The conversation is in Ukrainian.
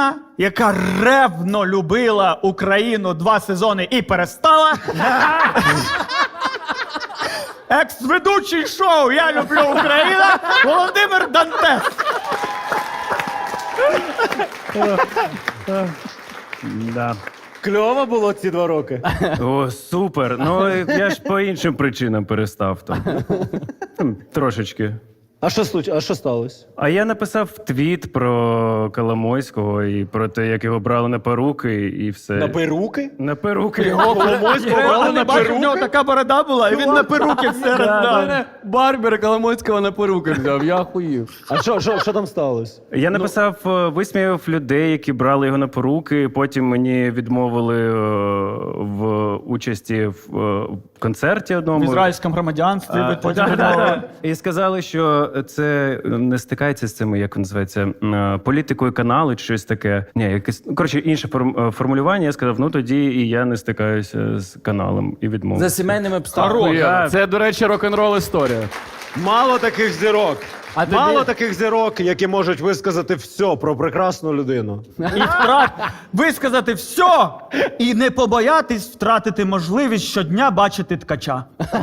людина, яка ревно любила Україну два сезони і перестала. Екс-ведучий шоу Я люблю Україну Володимир Дантес. Да. Кльово було ці два роки. О, супер. Ну я ж по іншим причинам перестав там. Там Трошечки. А що случ... а що сталося? А я написав твіт про Коломойського і про те, як його брали на поруки, і все. На перуки? На поруки. Я не бачив, в нього така борода була, і він на перуки все роздав. Барбера Коломойського на поруки взяв, я охуїв. А що, що, що там сталося? Я написав, е, висміяв людей, які брали його на поруки. Потім мені відмовили е, в участі в е, концерті В одному. ізраїльському громадянстві ви потім Да, да, да. І сказали, що це не стикається з цими, як називається, політикою каналу чи щось таке. Ні, якесь ну, коротше інше е, формулювання. Я сказав, ну тоді і я не стикаюся з каналом і відмовився. За сімейними обставинами. Це, до речі, рок-н-рол історія. Мало таких зірок. А тобі- Мало таких зірок, які можуть висказати все про прекрасну людину. І втрат... висказати все і не побоятись втратити можливість щодня бачити ткача.